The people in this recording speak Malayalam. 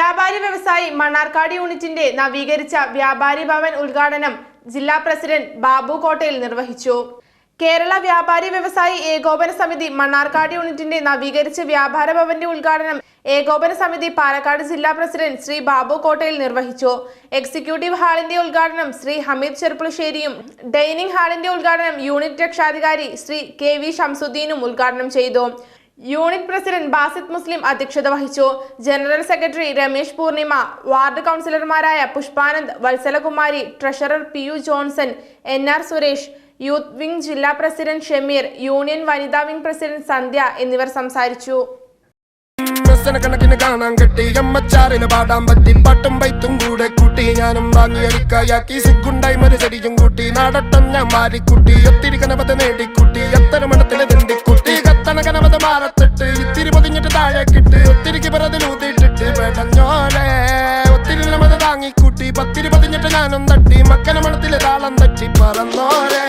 വ്യവസായി മണ്ണാർക്കാട് യൂണിറ്റിന്റെ നവീകരിച്ച വ്യാപാരി ഭവൻ ഉദ്ഘാടനം ജില്ലാ പ്രസിഡന്റ് ബാബു കോട്ടയിൽ നിർവഹിച്ചു. കേരള വ്യാപാരി വ്യവസായി ഏകോപന സമിതി മണ്ണാർക്കാട് യൂണിറ്റിന്റെ നവീകരിച്ച വ്യാപാര ഭവന്റെ ഉദ്ഘാടനം ഏകോപന സമിതി പാലക്കാട് ജില്ലാ പ്രസിഡന്റ് ശ്രീ ബാബു കോട്ടയിൽ നിർവഹിച്ചു. എക്സിക്യൂട്ടീവ് ഹാളിന്റെ ഉദ്ഘാടനം ശ്രീ ഹമീദ് ചെർപ്പുളശ്ശേരിയും ഡൈനിങ് ഹാളിന്റെ ഉദ്ഘാടനം യൂണിറ്റ് രക്ഷാധികാരി ശ്രീ കെ വി ഷംസുദ്ദീനും ഉദ്ഘാടനം ചെയ്തു. യൂണിറ്റ് പ്രസിഡന്റ് ബാസിത് മുസ്ലിം അധ്യക്ഷത വഹിച്ചു. General secretary Ramesh Poornima ward കൗൺസിലർമാരായ Pushpanand Vatsalakumari treasurer P U Johnson N R Suresh youth wing ജില്ലാ പ്രസിഡന്റ് ഷമീർ യൂണിയൻ വനിതാ വിംഗ് പ്രസിഡന്റ് സന്ധ്യ എന്നിവർ സംസാരിച്ചു. ഞാനും ഞാൻ ഒത്തിരി കിട്ട് ഒത്തിരിക്ക് പിറതിലൂതിട്ടിട്ട് വേടഞ്ഞോലെ ഒത്തിരി മത താങ്ങിക്കൂട്ടി പത്തിരി പതിഞ്ഞിട്ട് ഞാനും തട്ടി. മക്കന മണത്തിലെ താളം തട്ടി പറന്നോരെ